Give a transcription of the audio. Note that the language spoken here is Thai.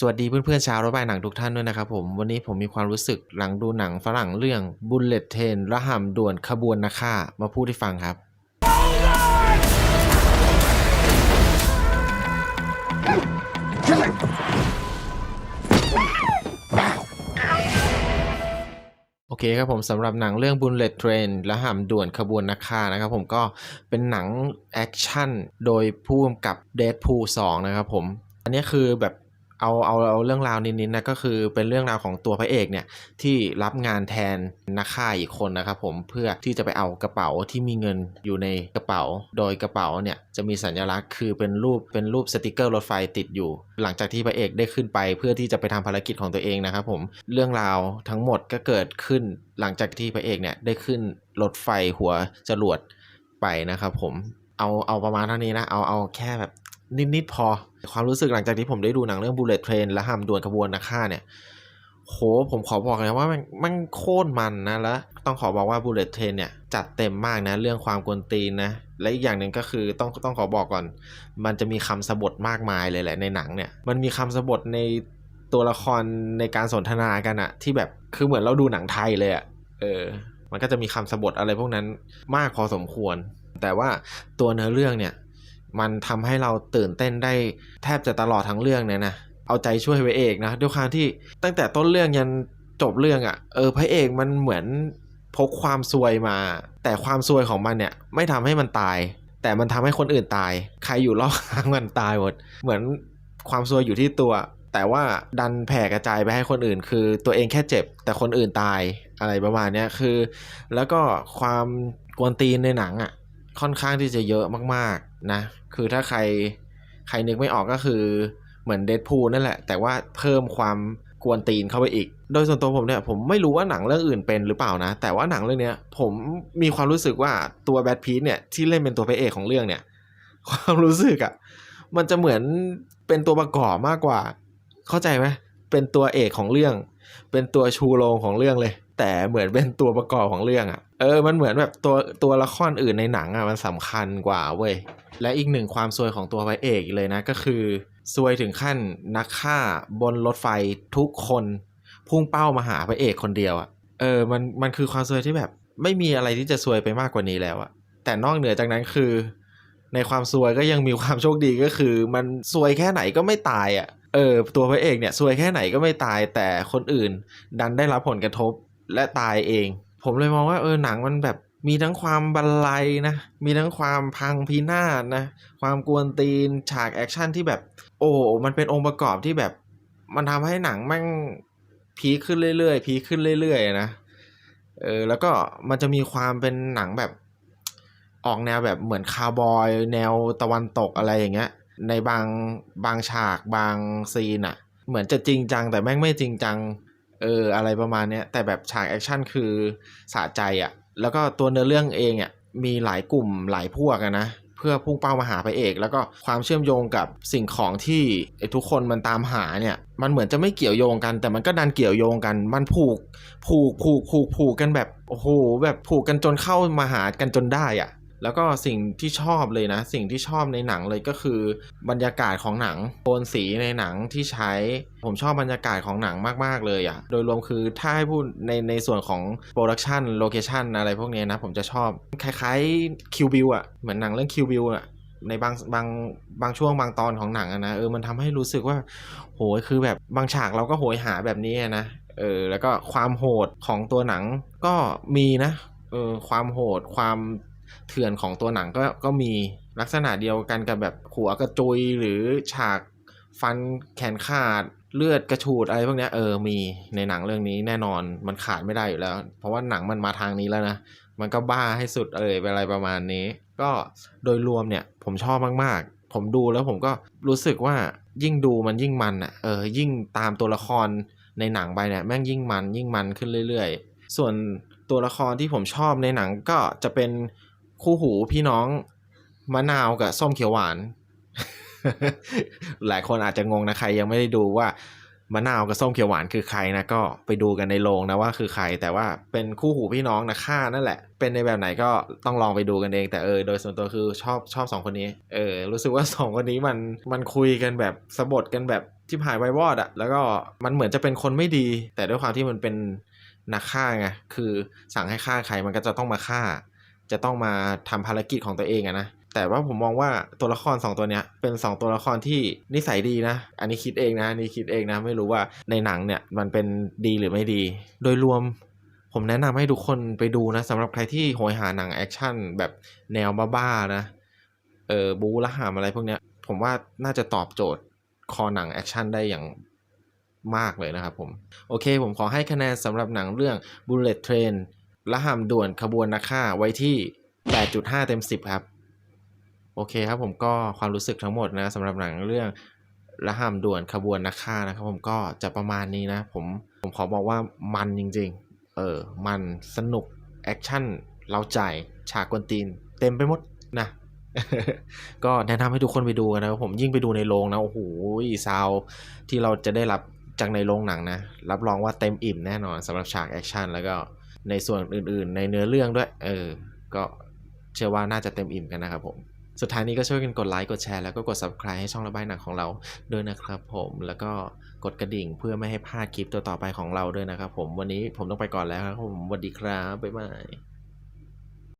สวัสดีเพื่อนๆชาวรถไฟหนังทุกท่านด้วยนะครับผม วันนี้ผมมีความรู้สึกหลังดูหนังฝรั่งเรื่อง Bullet Train ระห่ำด่วนขบวนนาค่ามาพูดให้ฟังครับ โอเคครับผมสำหรับหนังเรื่อง Bullet Train และห่ำด่วนขบวนนักฆ่านะครับผมก็เป็นหนังแอคชั่นโดยผู้กำกับ Deadpool 2นะครับผม อันนี้คือแบบ เอาเอาเอาเรื่องราวนิดๆนะก็คือเป็นเรื่องราวของตัวพระเอกเนี่ยที่รับงานแทนนักฆ่าอีกคนนะครับผมเพื่อที่จะไปเอากระเป๋าที่มีเงินอยู่ในกระเป๋า โดยกระเป๋าเนี่ยจะมีสัญลักษณ์คือเป็นรูปเป็นรูปสติกเกอร์รถไฟติดอยู่ หลังจากที่พระเอกได้ขึ้นไปเพื่อที่จะไปทำภารกิจของตัวเองนะครับผมเรื่องราวทั้งหมดก็เกิดขึ้นหลังจากที่พระเอกเนี่ยได้ขึ้นรถไฟหัวจรวดไปนะครับผมเอาเอาประมาณเท่านี้นะเอาเอาแค่แบบ นิดๆพอ ความรู้สึกหลังจากที่ผมได้ดูหนังเรื่อง Bullet Train และห้ามด่วนขบวนนักฆ่าเนี่ยโหผมขอบอกเลยว่ามันมันโคตรมันนะแล้วต้องขอบอกว่า Bullet Train เนี่ยจัดเต็มมากนะ เรื่องความกวนตีนนะ และอีกอย่างหนึ่งก็คือต้องต้องขอบอกก่อน มันจะมีคำสบทมากมายเลยแหละในหนังเนี่ยมันมีคำสบทในตัวละครในการสนทนากันอะที่แบบคือเหมือนเราดูหนังไทยเลยอะเออ มันก็จะมีคำสบทอะไรพวกนั้นมากพอสมควร แต่ว่าตัวเนื้อเรื่องเนี่ย มันทำให้เราตื่นเต้นได้แทบจะตลอดทั้งเรื่องเนี่ยนะเอาใจช่วยพระเอกนะด้วยความที่ตั้งแต่ต้นเรื่องยันจบเรื่องอะ่ะเออพระเอกมันเหมือนพกความซวยมา แต่ความซวยของมันเนี่ยไม่ทำให้มันตาย แต่มันทำให้คนอื่นตาย ใครอยู่รอบข้างมันตายหมดเหมือนความซวยอยู่ที่ตัว แต่ว่าดันแผ่กระจายไปให้คนอื่น คือตัวเองแค่เจ็บ แต่คนอื่นตายอะไรประมาณเนี้ยคือ แล้วก็ความกวนตีนในหนังอะ ค่อนข้างที่จะเยอะมากๆนะ คือถ้าใครใครนึกไม่ออกก็คือเหมือนเด p พูนั่นแหละ แต่ว่าเพิ่มความกวนตีนเข้าไปอีก โดยส่วนตัวผมเนี่ยผมไม่รู้ว่าหนังเรื่องอื่นเป็นหรือเปล่านะ แต่ว่าหนังเรื่องนี้ผมมีความรู้สึกว่าตัวแบทพีทเนี่ยที่เล่นเป็นตัวพระเอกของเรื่องเนี่ย ความรู้สึกอะ่ะมันจะเหมือนเป็นตัวประกอบมากกว่า เข้าใจไหมเป็นตัวเอกของเรื่อง เป็นตัวชูโรงของเรื่องเลย แต่เหมือนเป็นตัวประกอบของเรื่องอะ่ะ เออ มันเหมือนแบบตัวตัวละครอื่นในหนังอะ่ะมันสำคัญกว่าเว้ย และอีกหนึ่งความซวยของตัวพระเอกเลยนะก็คือซวยถึงขั้นนักฆ่าบนรถไฟทุกคน พุ่งเป้ามาหาพระเอกคนเดียวอะ่ะ เออ มันมันคือความซวยที่แบบ ไม่มีอะไรที่จะซวยไปมากกว่านี้แล้วอะแต่นอกเหนือจากนั้นคือ ในความซวยก็ยังมีความโชคดีก็คือ มันซวยแค่ไหนก็ไม่ตายอะ่ะเออตัวพระเอกเนี่ยซวยแค่ไหนก็ไม่ตายแต่คนอื่น ดันได้รับผลกระทบ และตายเอง ผมเลยมองว่าเออหนังมันแบบมีทั้งความบันไลนะ มีทั้งความพังพินาศนะ ความกวนตีนฉากแอคชั่นที่แบบ โอ้มันเป็นองค์ประกอบที่แบบ มันทำให้หนังแม่งพีขึ้นเรื่อยๆ พีขึ้นเรื่อยๆนะเออแล้วก็มันจะมีความเป็นหนังแบบ ออกแนวแบบเหมือนคาวบอย แนวตะวันตกอะไรอย่างเงี้ย ในบางบางฉากบางซีนอะเหมือนจะจริงจังแต่แม่งไม่จริงจัง เอออะไรประมาณเนี้ยแต่แบบฉากแอคชั่นคือสะใจอะแล้วก็ตัวเนื้อเรื่องเองอะมีหลายกลุ่มหลายพวกนะ เพื่อพุ่งเป้ามาหาพระเอก แล้วก็ความเชื่อมโยงกับสิ่งของที่ทุกคนมันตามหาเนี่ยมันเหมือนจะไม่เกี่ยวโยงกัน แต่มันก็ดันเกี่ยวโยงกัน มันผูกผูกผูกผูกผูกกันแบบโอ้โหแบบผูกกันจนเข้ามาหากันจนได้อะ แล้วก็สิ่งที่ชอบเลยนะ สิ่งที่ชอบในหนังเลยก็คือบรรยากาศของหนังโทนสีในหนังที่ใช้ ผมชอบบรรยากาศของหนังมากๆเลยอะ่ะ โดยรวมคือถ้าให้พูดในในส่วนของโปรดักชันโลเคชันอะไรพวกนี้นะ ผมจะชอบคล้ายๆคิวบิวอะ เหมือนหนังเรื่องคิวบิวอะในบางบางบางช่วงบางตอนของหนังนะเออมันทำให้รู้สึกว่า โหยคือแบบบางฉากเราก็โหยหาแบบนี้นะเออแล้วก็ความโหดของตัวหนังก็มีนะเออความโหดความ เถื่อนของตัวหนังก็ก็มีลักษณะเดียวกันกับแบบหัวกระจุยหรือฉากฟันแขนขาดเลือดกระฉูดอะไรพวกนี้เออมีในหนังเรื่องนี้แน่นอนมันขาดไม่ได้อยู่แล้ว เพราะว่าหนังมันมาทางนี้แล้วนะ มันก็บ้าให้สุดเลยอะไรประมาณนี้ ก็โดยรวมเนี่ยผมชอบมากๆ ผมดูแล้วผมก็รู้สึกว่ายิ่งดูมันยิ่งมันอะเออยิ่งตามตัวละครในหนังไปเนี่ยแม่งยิ่งมันยิ่งมันขึ้นเรื่อย ๆ ส่วนตัวละครที่ผมชอบในหนังก็จะเป็น คู่หูพี่น้องมะนาวกับส้มเขียวหวาน หลายคนอาจจะงงนะใครยังไม่ได้ดูว่ามะนาวกับส้มเขียวหวานคือใครนะก็ไปดูกันในโรงนะว่าคือใคร แต่ว่าเป็นคู่หูพี่น้องนะค่านั่นแหละ เป็นในแบบไหนก็ต้องลองไปดูกันเองแต่เออโดยส่วนตัวคือชอบชอบสองคนนี้เออรู้สึกว่าสองคนนี้มันมันคุยกันแบบสะบดกันแบบที่หายไววอดอะแล้วก็มันเหมือนจะเป็นคนไม่ดี แต่ด้วยความที่มันเป็นนักฆ่าไงคือสั่งให้ฆ่าใครมันก็จะต้องมาฆ่า จะต้องมาทำภารกิจของตัวเองอะนะแต่ว่าผมมองว่าตัวละคร 2 ตัวเนี้ยเป็น 2 ตัวละครที่นิสัยดีนะ อันนี้คิดเองนะอันนี้คิดเองนะ ไม่รู้ว่าในหนังเนี่ยมันเป็นดีหรือไม่ดี โดยรวมผมแนะนำให้ทุกคนไปดูนะสำหรับใครที่โหยหาหนังแอคชั่นแบบแนวบ้าๆนะเออบูละหามอะไรพวกเนี้ย ผมว่าน่าจะตอบโจทย์คอหนังแอคชั่นได้อย่างมากเลยนะครับผม โอเค ผมขอให้คะแนนสำหรับหนังเรื่อง Bullet Train ละหามด่วนขบวนนักฆ่าไว้ที่ 8.5 เต็ม 10 ครับ โอเคครับผมก็ความรู้สึกทั้งหมดนะสำหรับหนังเรื่องละหามด่วนขบวนนักฆ่านะครับ ผมก็จะประมาณนี้นะผมผมขอบอกว่ามันจริง ๆ เออมันสนุกแอคชั่นเราใจฉากกวนตีน เต็มไปหมดนะก็แนะนำให้ทุกคนไปดูกันนะครับผมยิ่งไปดูในโรงนะโอ้โหซาวที่เราจะได้รับจากในโรงหนังนะ รับรองว่าเต็มอิ่มแน่นอนสำหรับฉากแอคชั่นแล้วก็ ในส่วนอื่นๆ ในเนื้อเรื่องด้วย เออ ก็เชื่อว่าน่าจะเต็มอิ่มกันนะครับผม สุดท้ายนี้ก็ช่วยกันกดไลค์ กดแชร์ แล้วก็กด subscribe ให้ช่องระบายหนังของเราด้วยนะครับผม แล้วก็กดกระดิ่งเพื่อไม่ให้พลาดคลิปตัวต่อไปของเราด้วยนะครับผม วันนี้ผมต้องไปก่อนแล้วครับผมสวัสดีครับ บ๊ายบาย